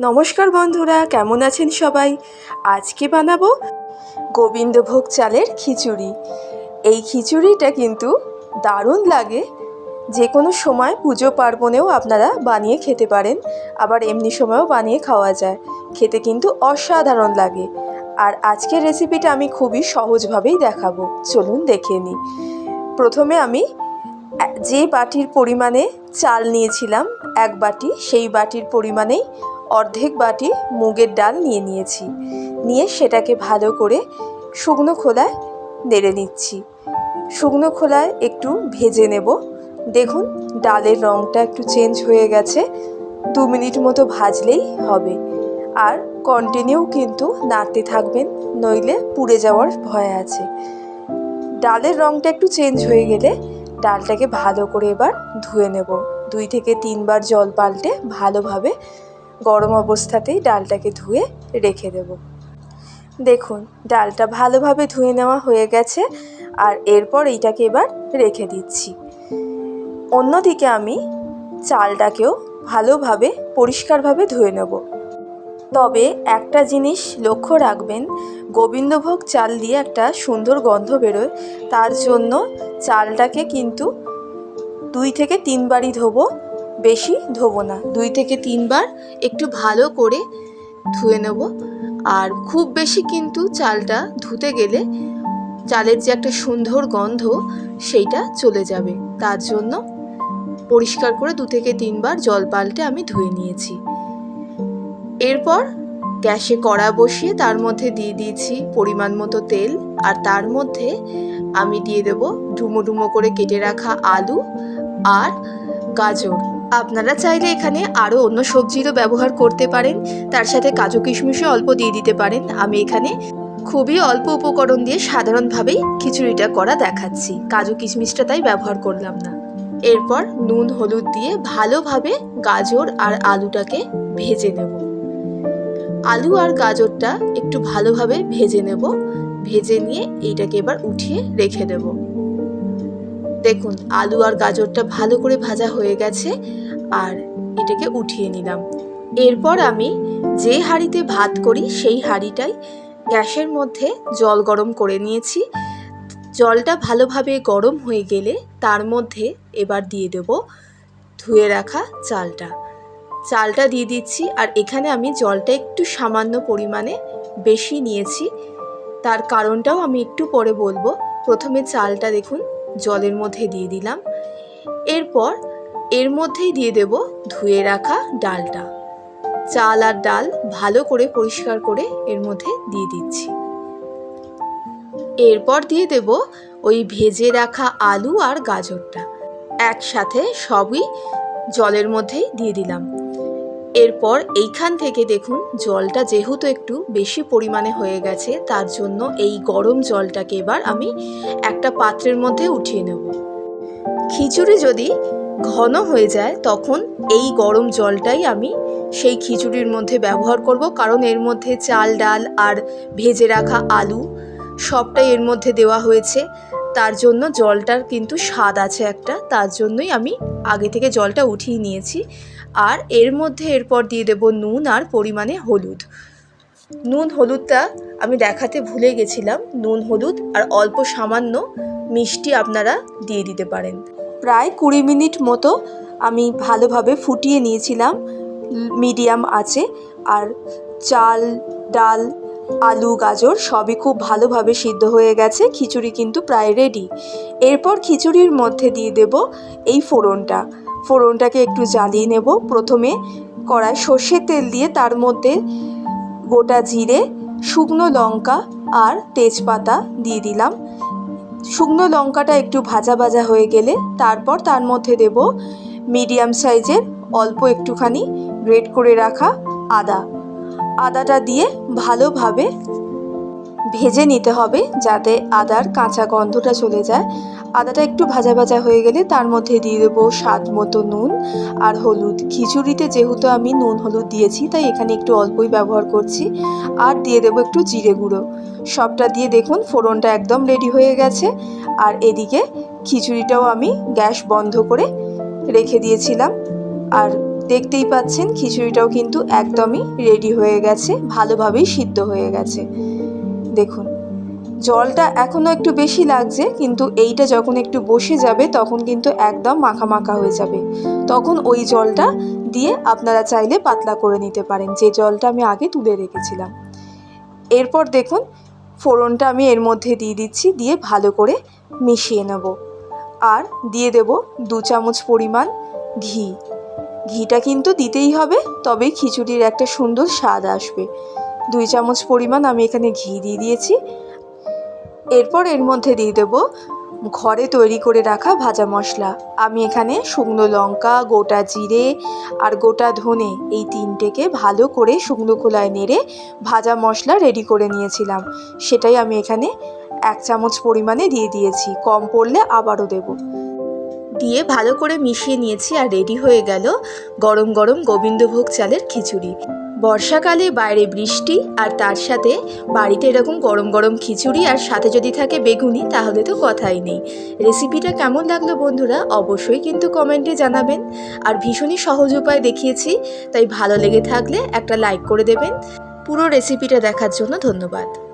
নমস্কার বন্ধুরা, কেমন আছেন সবাই? আজকে বানাবো গোবিন্দভোগ চালের খিচুড়ি। এই খিচুড়িটা কিন্তু দারুণ লাগে। যে কোনো সময় পুজো পার্বণেও আপনারা বানিয়ে খেতে পারেন, আবার এমনি সময়ও বানিয়ে খাওয়া যায়। খেতে কিন্তু অসাধারণ লাগে। আর আজকের রেসিপিটা আমি খুবই সহজভাবেই দেখাবো। চলুন দেখে নিই প্রথমে আমি যে বাটির পরিমাণে চাল নিয়েছিলাম, এক বাটি, সেই বাটির পরিমাণেই অর্ধেক বাটি মুগের ডাল নিয়ে নিয়েছি। নিয়ে সেটাকে ভালো করে শুকনো খোলায় নেড়ে নিচ্ছি। শুকনো খোলায় একটু ভেজে নেব। দেখুন, ডালের রঙটা একটু চেঞ্জ হয়ে গেছে। দু মিনিট মতো ভাজলেই হবে। আর কন্টিনিউ কিন্তু নাড়তে থাকবেন, নইলে পুড়ে যাওয়ার ভয় আছে। ডালের রঙটা একটু চেঞ্জ হয়ে গেলে ডালটাকে ভালো করে এবার ধুয়ে নেব। দুই থেকে তিনবার জল পাল্টে ভালোভাবে গরম অবস্থাতেই ডালটাকে ধুয়ে রেখে দেব। দেখুন, ডালটা ভালোভাবে ধুয়ে নেওয়া হয়ে গেছে আর এরপর এইটাকে এবার রেখে দিচ্ছি। অন্যদিকে আমি চালটাকেও ভালোভাবে, পরিষ্কারভাবে ধুয়ে নেব। তবে একটা জিনিস লক্ষ্য রাখবেন, গোবিন্দভোগ চাল দিয়ে একটা সুন্দর গন্ধ বেরোয়, তার জন্য চালটাকে কিন্তু দুই থেকে তিনবারই ধোবো। বেশি ধোবো না। দুই থেকে তিনবার একটু ভালো করে ধুয়ে নেব। আর খুব বেশি কিন্তু চালটা ধুতে গেলে চালের যে একটা সুন্দর গন্ধ, সেইটা চলে যাবে। তার জন্য পরিষ্কার করে দু থেকে তিনবার জল পাল্টে আমি ধুয়ে নিয়েছি। এরপর গ্যাসে কড়া বসিয়ে তার মধ্যে দিয়ে দিয়েছি পরিমাণ মতো তেল। আর তার মধ্যে আমি দিয়ে দেব ডুমো ডুমো করে কেটে রাখা আলু আর গাজর। আপনারা চাইলে এখানে আরও অন্য সবজিরও ব্যবহার করতে পারেন। তার সাথে কাজু কিশমিশও অল্প দিয়ে দিতে পারেন। আমি এখানে খুবই অল্প উপকরণ দিয়ে সাধারণভাবেই খিচুড়িটা করা দেখাচ্ছি। কাজু কিশমিশটা তাই ব্যবহার করলাম না। এরপর নুন, হলুদ দিয়ে ভালোভাবে গাজর আর আলুটাকে ভেজে নেব। আলু আর গাজরটা একটু ভালোভাবে ভেজে নেব। ভেজে নিয়ে এইটাকে এবার উঠিয়ে রেখে দেব। দেখুন, আলু আর গাজরটা ভালো করে ভাজা হয়ে গেছে, আর এটাকে উঠিয়ে নিলাম। এরপর আমি যে হাঁড়িতে ভাত করি, সেই হাঁড়িটাই গ্যাসের মধ্যে জল গরম করে নিয়েছি। জলটা ভালোভাবে গরম হয়ে গেলে তার মধ্যে এবার দিয়ে দেব ধুয়ে রাখা চালটা। চালটা দিয়ে দিচ্ছি, আর এখানে আমি জলটা একটু সামান্য পরিমাণে বেশি নিয়েছি। তার কারণটাও আমি একটু পরে বলব। প্রথমে চালটা দেখুন জলের মধ্যে দিয়ে দিলাম। এরপর এর মধ্যেই দিয়ে দেব ধুয়ে রাখা ডালটা। চাল আর ডাল ভালো করে পরিষ্কার করে এর মধ্যে দিয়ে দিচ্ছি। এরপর দিয়ে দেব ওই ভেজে রাখা আলু আর গাজরটা। একসাথে সবই জলের মধ্যেই দিয়ে দিলাম। এরপর এইখান থেকে দেখুন, জলটা যেহেতু একটু বেশি পরিমাণে হয়ে গেছে, তার জন্য এই গরম জলটাকে এবার আমি একটা পাত্রের মধ্যে উঠিয়ে নেব। খিচুড়ি যদি ঘন হয়ে যায়, তখন এই গরম জলটাই আমি সেই খিচুড়ির মধ্যে ব্যবহার করব, কারণ এর মধ্যে চাল, ডাল আর ভেজে রাখা আলু সবটাই এর মধ্যে দেওয়া হয়েছে। তার জন্য জলটার কিন্তু স্বাদ আছে একটা, তার জন্যই আমি আগে থেকে জলটা উঠিয়ে নিয়েছি। আর এর মধ্যে এরপর দিয়ে দেব নুন আর পরিমাণে হলুদ। নুন হলুদটা আমি দেখাতে ভুলে গেছিলাম। নুন হলুদ আর অল্প সামান্য মিষ্টি আপনারা দিয়ে দিতে পারেন। প্রায় কুড়ি মিনিট মতো আমি ভালোভাবে ফুটিয়ে নিয়েছিলাম। মিডিয়াম আছে আর চাল, ডাল, আলু, গাজর সবই খুব ভালোভাবে সিদ্ধ হয়ে গেছে। খিচুড়ি কিন্তু প্রায় রেডি এরপর খিচুড়ির মধ্যে দিয়ে দেব এই ফোড়নটা। ফোড়নটাকে একটু জ্বালিয়ে নেব। প্রথমে কড়ায় সর্ষের তেল দিয়ে তার মধ্যে গোটা জিরে, শুকনো লঙ্কা আর তেজপাতা দিয়ে দিলাম। শুকনো লঙ্কাটা একটু ভাজা ভাজা হয়ে গেলে তারপর তার মধ্যে দেব মিডিয়াম সাইজের অল্প একটুখানি গ্রেট করে রাখা আদা। আদাটা দিয়ে ভালোভাবে ভেজে নিতে হবে যাতে আদার কাঁচা গন্ধটা চলে যায়। আদাটা একটু ভাজা ভাজা হয়ে গেলে তার মধ্যে দিয়ে দেবো স্বাদ মতো নুন আর হলুদ। খিচুড়িতে যেহেতু আমি নুন হলুদ দিয়েছি, তাই এখানে একটু অল্পই ব্যবহার করছি। আর দিয়ে দেবো একটু জিরে গুঁড়ো। সবটা দিয়ে দেখুন ফোড়নটা একদম রেডি হয়ে গেছে। আর এদিকে খিচুড়িটাও আমি গ্যাস বন্ধ করে রেখে দিয়েছিলাম। আর দেখতেই পাচ্ছেন খিচুড়িটাও কিন্তু একদমই রেডি হয়ে গেছে, ভালোভাবেই সিদ্ধ হয়ে গেছে। দেখুন। জলটা এখনও একটু বেশি লাগছে, কিন্তু এইটা যখন একটু বসে যাবে তখন কিন্তু একদম মাখা মাখা হয়ে যাবে। তখন ওই জলটা দিয়ে আপনারা চাইলে পাতলা করে নিতে পারেন, যে জলটা আমি আগে তুলে রেখেছিলাম। এরপর দেখুন, ফোড়নটা আমি এর মধ্যে দিয়ে দিচ্ছি, দিয়ে ভালো করে মিশিয়ে নেব। আর দিয়ে দেব দু চামচ পরিমাণ ঘি। ঘিটা কিন্তু দিতেই হবে, তবে খিচুড়ির একটা সুন্দর স্বাদ আসবে। দুই চামচ পরিমাণ আমি এখানে ঘি দিয়ে দিয়েছি। এরপর এর মধ্যে দিয়ে দেব ঘরে তৈরি করে রাখা ভাজা মশলা। আমি এখানে শুকনো লঙ্কা, গোটা জিরে আর গোটা ধনে এই তিনটেকে ভালো করে শুকনো খোলায় নেড়ে ভাজা মশলা রেডি করে নিয়েছিলাম। সেটাই আমি এখানে এক চামচ পরিমাণে দিয়ে দিয়েছি। কম পড়লে আবারও দেব। দিয়ে ভালো করে মিশিয়ে নিয়েছি আর রেডি হয়ে গেল গরম গরম গোবিন্দভোগ চালের খিচুড়ি। বর্ষাকালে বাইরে বৃষ্টি আর তার সাথে বাড়িতে এরকম গরম গরম খিচুড়ি আর সাথে যদি থাকে বেগুনি, তাহলে তো কথাই নেই। রেসিপিটা কেমন লাগল বন্ধুরা, অবশ্যই কিন্তু কমেন্টে জানাবেন। আর ভীষণই সহজ উপায় দেখিয়েছি, তাই ভালো লেগে থাকলে একটা লাইক করে দেবেন। পুরো রেসিপিটা দেখার জন্য ধন্যবাদ।